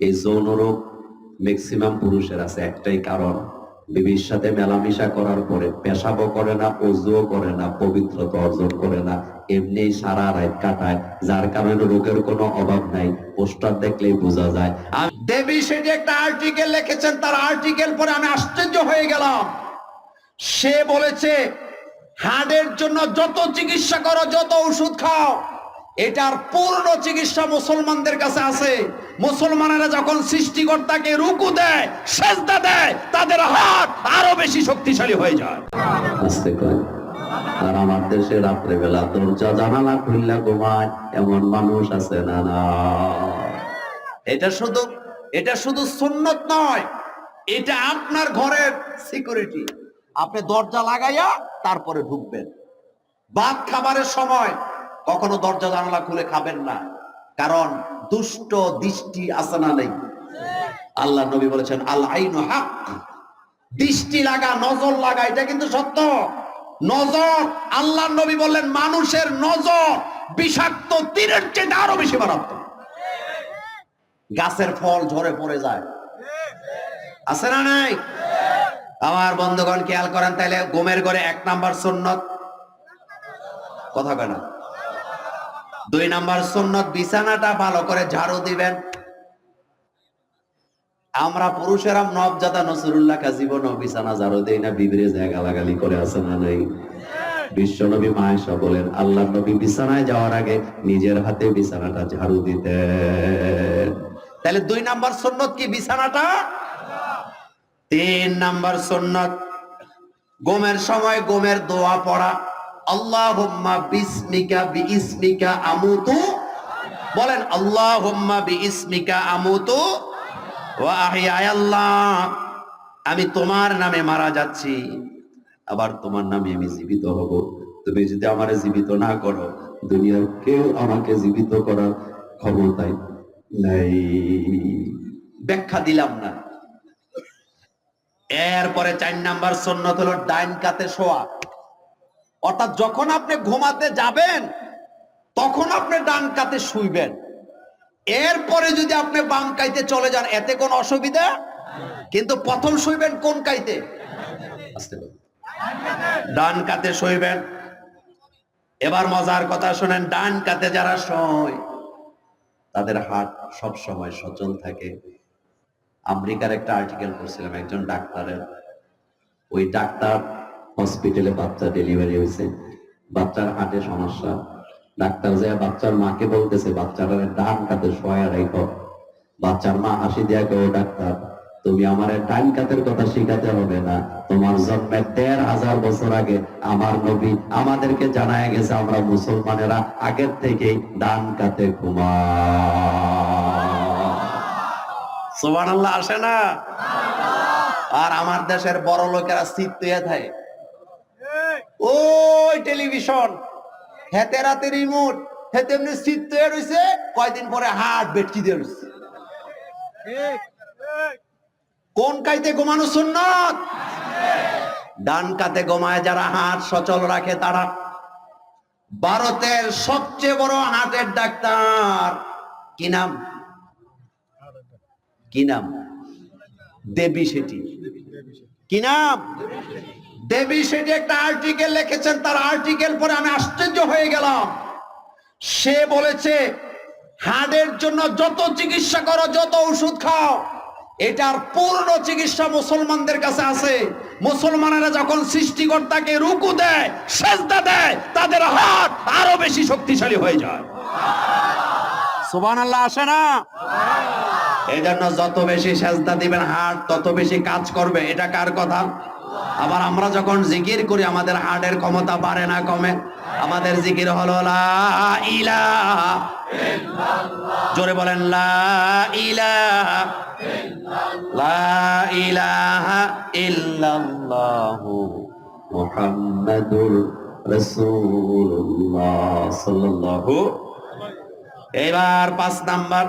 এই যৌন রোগ ম্যাক্সিমাম পুরুষের আছে একটাই কারণ। বিবির সাথে মেলামেশা করার পরে পেশাবও করে না, অজুও করে না, পবিত্রতা অর্জন করে না। এমনি সারা রাত কাটায়, যার কারণে রোগের কোনো অভাব নাই। পোস্টার দেখলেই বোঝা যায়। আর দেবী সেটি একটা আর্টিকেল লিখেছেন, তার আর্টিকেল পরে আমি আশ্চর্য হয়ে গেলাম। সে বলেছে হার্টের জন্য যত চিকিৎসা করো, যত ওষুধ খাও এটার পূর্ণ চিকিৎসা মুসলমানদের কাছে আছে। মুসলমানেরা যখন সৃষ্টিকর্তাকে রুকু দেয় সেজদা দেয় তাদের হাত আরও বেশি শক্তিশালী হয়ে যায়। আসতে আর আমার দেশে রাত্রে বেলা দরজা জানালা খুললা ঘুমায় এমন মানুষ আছে না না। এটা শুধু এটা শুধু সুন্নত নয় এটা আপনার ঘরের সিকিউরিটি আপনি দরজা লাগাইয়া তারপরে ঢুকবেন। ভাত খাবারের সময় কখনো দরজা জানালা খুলে খাবেন না। কারণ দুষ্ট দৃষ্টি আছে না নেই। আল্লাহ নবী বলেছেন, আল আইনু হক। দৃষ্টি লাগা, নজর লাগা, এটা কিন্তু সত্য। নজর আল্লাহ নবী বললেন, মানুষের নজর বিষাক্ত তীরের চেয়ে আরও বেশি মারাত্মক। গাছের ফল ঝরে পড়ে যায়। আছে না নাই? আমার বন্ধুগণ, খেয়াল করেন, তাইলে গোমের ঘরে এক নাম্বার সুন্নত। কথা কয় দুই নাম্বার সুন্নত, বিছানাটা ভালো করে ঝাড়ু দিবেন। আমরা পুরুষেরা নবজাদা নসরুল্লাহ জীবন বিছানা ঝাড়ু দেই না, বিবিরে জায়গা লাগালি করে আছে না নাই। বিশ্ব নবী মায়েশা বলেন, আল্লাহ নবী বিছানায় যাওয়ার আগে নিজের হাতে বিছানাটা ঝাড়ু দিতেন। তাহলে দুই নাম্বার সুন্নত কি বিছানাটা? তিন নাম্বার সুন্নত গোমের সময় গোমের দোয়া পড়া। আল্লাহুম্মা বিসমিকা বিইসমিকা আমুতু। বলেন, আল্লাহুম্মা বিইসমিকা আমুতু। ওয়া আহিয়া আল্লাহ। আমি তোমার নামে মারা যাচ্ছি, আবার তোমার নামে আমি জীবিত হব। তুমি যদি আমারে জীবিত না করো, দুনিয়ার কেউ আমাকে জীবিত করার ক্ষমতাই নাই। ব্যাখ্যা দিলাম না। এরপরে চার নাম্বার সন্ন্যত হলো ডাইন কাতে শোয়া। অর্থাৎ যখন আপনি ঘুমাতে যাবেন, তখন আপনি ডান কাতে শুইবেন। এরপরে যদি আপনি বাম কাইতে চলে যান, এতে কোন অসুবিধা? কিন্তু প্রথম শুইবেন কোন কাইতে? ডান কাতে শুইবেন। এবার মজার কথা শোনেন, ডান কাতে যারা শোয়, তাদের হাট সব সময় সচল থাকে। আমেরিকার একটা আর্টিকেল পড়ছিলাম, একজন ডাক্তারের। ওই ডাক্তার হসপিটালে বাচ্চা ডেলিভারি হয়েছে। বাচ্চার হাটে সমস্যা। ডাক্তার যে বাচ্চার মাকে বলতেছে বাচ্চাটা ডান কাতে শোয়া রাখো। বাচ্চার মা হাসি দিয়া কেউ ডাক্তার, তুমি আমার ডান কাতের কথা শিখাতে হবে না। তোমার জন্মের দেড় হাজার বছর আগে আমার নবী আমাদেরকে জানায় গেছে, আমরা মুসলমানেরা আগের থেকেই ডান কাতে ঘুমা সোবান আল্লাহ আসে না? আর আমার দেশের বড় লোকেরা স্থির তুয়ে থাকে। ওই টেলিভিশন, হেতে রাতে রিমোট, হেতে এমনি স্থির তুয়ে রয়েছে কয়দিন পরে হাট বেটকি দিয়ে রয়েছে কোন কাইতে ঘুমানো সুন্নত? ডান কাতে ঘুমায় যারা হাট সচল রাখে তারা। ভারতের সবচেয়ে বড় হার্টের ডাক্তার, কি নাম? কি নাম? দেবী সেটি কি নাম? দেবী সেটি একটা আর্টিকেল লিখেছেন, তার আর্টিকেল পরে আমি আশ্চর্য হয়ে গেলাম। সে বলেছে হার্টের জন্য যত চিকিৎসা করো, যত ওষুধ খাও, এটার পূর্ণ চিকিৎসা মুসলমানদের কাছে আছে। মুসলমানেরা যখন সৃষ্টিকর্তাকে রুকু দেয়, সেজদা দেয়, তাদের হাত আরও বেশি শক্তিশালী হয়ে যায়। সুবান আল্লাহ আসে না? এই জন্য যত বেশি সেজদা দিবেন হার্ট তত বেশি কাজ করবে। এটা কার কথা? আবার আমরা যখন জিকির করি, আমাদের হার্টের ক্ষমতা বাড়ে না, কমে। আমাদের জিকির হলো, লা জোরে বলেন, লা লা ইলাহা এবার পাঁচ নাম্বার।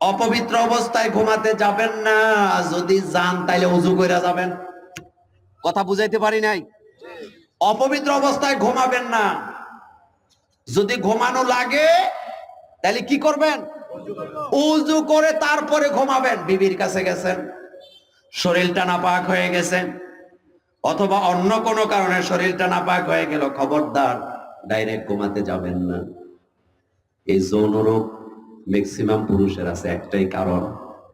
অপবিত্র অবস্থায় ঘুমাতে যাবেন না। যদি যান, তাইলে উজু করে যাবেন। কথা বুঝাইতে পারি নাই? অপবিত্র অবস্থায় ঘুমাবেন না। যদি ঘুমানো লাগে তাহলে কি করবেন? উজু করে তারপরে ঘুমাবেন। বিবির কাছে গেছেন। শরীরটা নাপাক হয়ে গেছে। অথবা অন্য কোনো কারণে শরীরটা নাপাক হয়ে গেল। খবরদার, ডাইরেক্ট ঘুমাতে যাবেন না। এই যৌন রোগ ম্যাক্সিমাম পুরুষের আছে একটাই কারণ,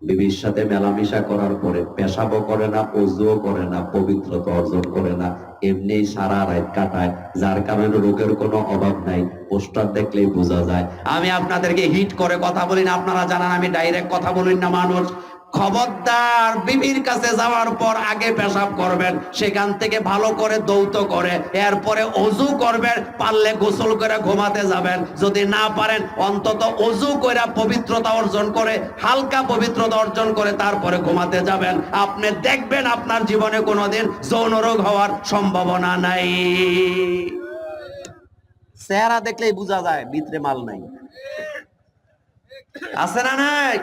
বিবির সাথে মেলামেশা করার পরে পেশাবও করে না, অজুও করে না, পবিত্রতা অর্জন করে না। এমনি সারা রাত কাটায়, যার কারণে রোগের কোনো অভাব নাই। পোস্টার দেখলেই বোঝা যায়। আমি আপনাদেরকে হিট করে কথা বলি না, আপনারা জানান, আমি ডাইরেক্ট কথা বলি না, মানুষ। খবরদার বিবির কাছে যাওয়ার পর আগে পেশাব করবেন, সেখান থেকে ভালো করে দৌত করে, এরপরে অজু করবেন, পারলে গোসল করে ঘুমাতে যাবেন। যদি না পারেন, অন্তত অজু করে পবিত্রতা অর্জন করে, হালকা পবিত্রতা অর্জন করে তারপরে ঘুমাতে যাবেন। আপনি দেখবেন আপনার জীবনে কোনোদিন যৌন রোগ হওয়ার সম্ভাবনা নাই। চেহারা দেখলেই বোঝা যায়, ভিতরে মাল নাই। আছে না নাই?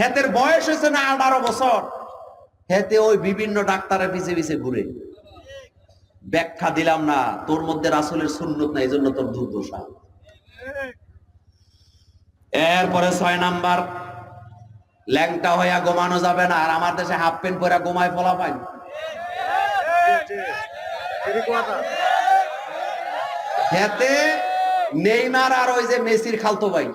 হেতের বয়স হয়েছে না আঠারো বছর। হেতে ওই বিভিন্ন ডাক্তারের পিছে পিছে ঘুরে। ব্যাখ্যা দিলাম না, তোর মধ্যে রাসুলের সুন্নত নাই এই জন্য তোর দুর্দশা। এরপরে ছয় নাম্বার, ল্যাংটা হইয়া ঘুমানো যাবে না, আর আমার দেশে হাফ প্যান্ট পরে ঘুমায় ফলা পাই হেতে নেইমার আর ওই যে মেসির খালতো ভাই।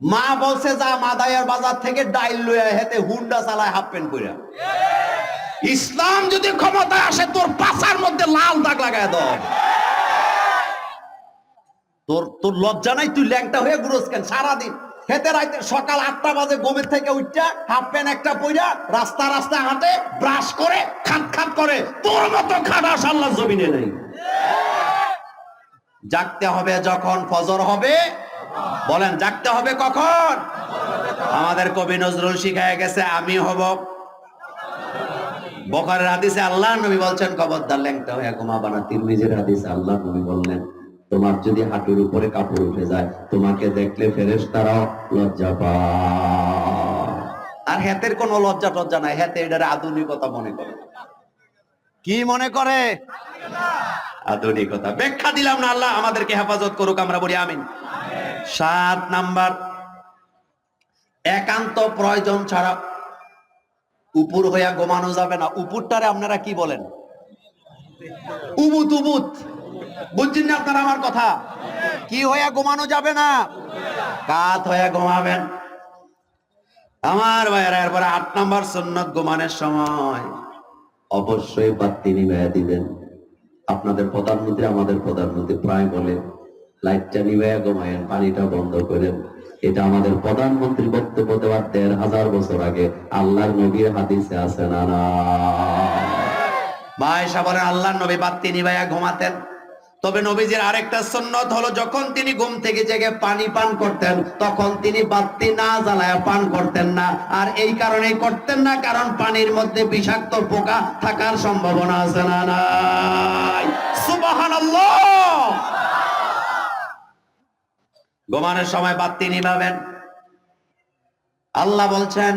মা বলছে, যা মাদায়ার বাজার থেকে ডাইল লইয়া হেতে হুন্ডা চালায় হাফ প্যান্ট পরে ইসলাম যদি ক্ষমতায় আসে, তোর পাছার মধ্যে লাল দাগ লাগায় দাও। তোর তোর লজ্জা নাই? তুই ল্যাংটা হয়ে ঘুরোস কেন? সারাদিন হেতে রাইতে সকাল আটটা বাজে গোমের থেকে উঠটা, হাফ প্যান্ট একটা পইরা রাস্তা রাস্তা হাঁটে, ব্রাশ করে, খাট খাট করে, তোর মতো খাটাস আল্লাহ জমিনে নেই। জাগতে হবে যখন, ফজর হবে বলেন, জাগতে হবে কখন? আমাদের কবি নজরুল শিখায় গেছে, আমি হব। বখারের হাদিসে আল্লাহ নবী বলছেন, খবরদার ল্যাংটা হয়ে ঘুমাবা না। তিরমিজের হাদিসে আল্লাহ নবী বললেন, তোমার যদি হাঁটুর উপরে কাপড় উঠে যায়, তোমাকে দেখলে ফেরেস তারাও লজ্জা পায়। আর হেতের কোনো লজ্জা টজ্জা নাই, হেতে এটারে আধুনিকতা মনে করে। কি মনে করে? আধুনিকতা। ব্যাখ্যা দিলাম না, আল্লাহ আমাদেরকে হেফাজত করুক, আমরা বলি আমিন। সাত নাম্বার। একান্ত প্রয়োজন ছাড়া উপর হইয়া ঘুমানো যাবে না। উপরটারে আপনারা কি বলেন? উবুত উবুত। বুঝছেন না আপনারা আমার কথা? কি হইয়া ঘুমানো যাবে না? কাত হইয়া ঘুমাবেন। আমার ভাইয়েরা, এরপরে আট নাম্বার সুন্নত ঘুমানোর সময়। অবশ্যই বাত্তি নিভাইয়া দিবেন। আপনাদের প্রধানমন্ত্রী আমাদের প্রধানমন্ত্রী প্রায় বলে লাইটটা নিভাইয়া ঘুমায়েন, পানিটা বন্ধ করেন। এটা আমাদের প্রধানমন্ত্রী বক্তব্য দেওয়ার দেড় হাজার বছর আগে। আল্লাহর নবীর হাদিসে আছে না না? ভাই সাবরে আল্লাহ নবী বাত্তি নিভাইয়া ঘুমাতেন। তবে নবীজির আরেকটা সুন্নত হলো, যখন তিনি ঘুম থেকে জেগে পানি পান করতেন, তখন তিনি বাত্তি না জ্বালায় পান করতেন না। আর এই কারণেই করতেন না, কারণ পানির মধ্যে বিষাক্ত পোকা থাকার সম্ভাবনা আছে না সুবহানাল্লাহ! ঘুমানোর সময় বাত্তি নিভাবেন। আল্লাহ বলছেন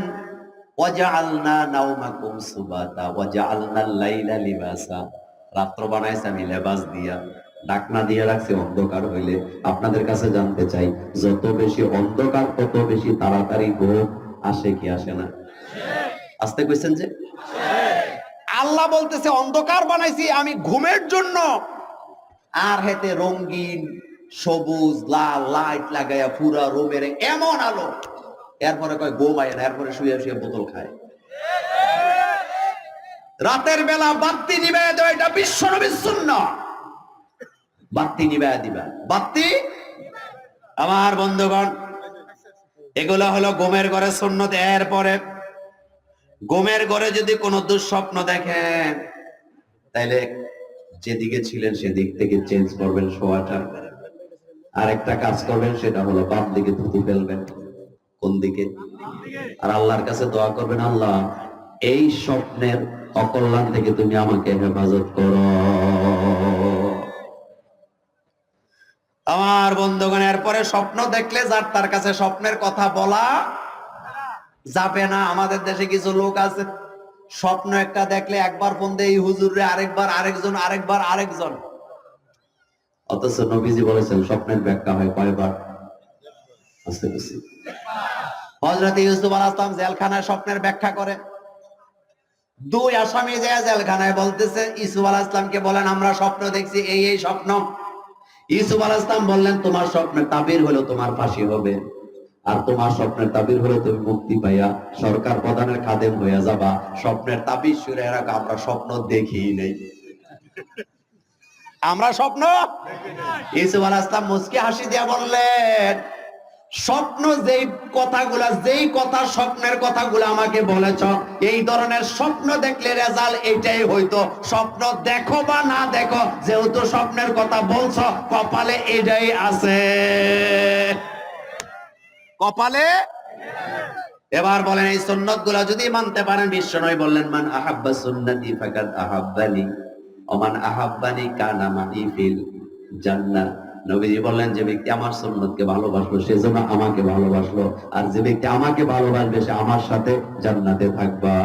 রাত্র বানাইছে, আমি লেবাস দিয়া, ডাকনা দিয়ে রাখছি, অন্ধকার হইলে আপনাদের কাছে জানতে চাই, যত বেশি অন্ধকার, তত বেশি তাড়াতাড়ি ঘুম আসে কি আসে না? আসতে কইছেন যে? আল্লাহ বলতেছে, অন্ধকার বানাইছি, আমি ঘুমের জন্য। আর হেতে রঙিন সবুজ, লাল লাইট লাগাইয়া পুরা রুমের এমন আলো। এরপরে কয় ঘুমায় না। এরপরে শুয়ে শুয়ে বোতল খায়। রাতের বেলা বাত্তি নিবে দেওয়া এটা বিশ্ব নবীর বাত্তি নিবে দিবা। বাত্তি আমার বন্ধুগণ, এগুলো হলো ঘুমের ঘরে সুন্নত। এরপরে ঘুমের ঘরে যদি কোনো দুঃস্বপ্ন দেখেন, তাইলে যেদিকে ছিলেন সেদিক থেকে চেঞ্জ করবেন শোয়াটা আরেকটা কাজ করবেন, সেটা হলো বাম দিকে থুতু ফেলবেন। কোন দিকে? আর আল্লাহর কাছে দোয়া করবেন, আল্লাহ, এই স্বপ্নের অকল্যাণ থেকে তুমি আমাকে হেফাজত করো। আমার বন্ধুগণ, এরপরে স্বপ্ন দেখলে যার তার কাছে স্বপ্নের কথা বলা যাবে না। আমাদের দেশে কিছু লোক আছে, স্বপ্ন একটা দেখলে একবার ফোন দেয়, এই হুজুরে আরেকবার, আরেকজন আরেকবার, আরেকজন। অথচ নবীজি বলেছেন, স্বপ্নের ব্যাখ্যা হয় কয়বার? ইউসুফ আল আসলাম জেলখানায় স্বপ্নের ব্যাখ্যা করে। দুই আসামি যে জেলখানায় বলতেছে ইসুফ আল ইসলামকে বলেন, আমরা স্বপ্ন দেখছি, এই এই স্বপ্ন। ইউসুফ আল ইসলাম বললেন, তোমার স্বপ্নের তাবির হলো তোমার ফাঁসি হবে। আর তোমার স্বপ্নের তাবির হলে তুমি মুক্তি পাইয়া, সরকার প্রধানের খাদেম হইয়া যাবা। স্বপ্নের তাবির সুরে আমরা স্বপ্ন দেখি নেই। আমরা স্বপ্ন? ইসুফ আল মুসকে হাসি দিয়া বললেন, স্বপ্ন যেই কথাগুলা, যেই কথা স্বপ্নের কথাগুলো আমাকে বলেছ, এই ধরনের স্বপ্ন দেখলে রেজাল্ট এটাই হইতো। স্বপ্ন দেখো বা না দেখো, যেহেতু স্বপ্নের কথা বলছো, কপালে এটাই আছে। কপালে? এবার বলেন, এই সুন্নতগুলা যদি মানতে পারেন বিশ্ব নয় বললেন, মান আহাব্বা সুন্নতি ফাকাদ আহাব্বানি। ওমান আহাব্বানি কানা মানি ফিল জান্নাত। নবীজি বললেন, যে ব্যক্তি আমার সুন্নতকে ভালোবাসলো সেজন্য আমাকে ভালোবাসলো। আর যে ব্যক্তি আমাকে ভালোবাসবে, সে আমার সাথে জান্নাতে থাকবা।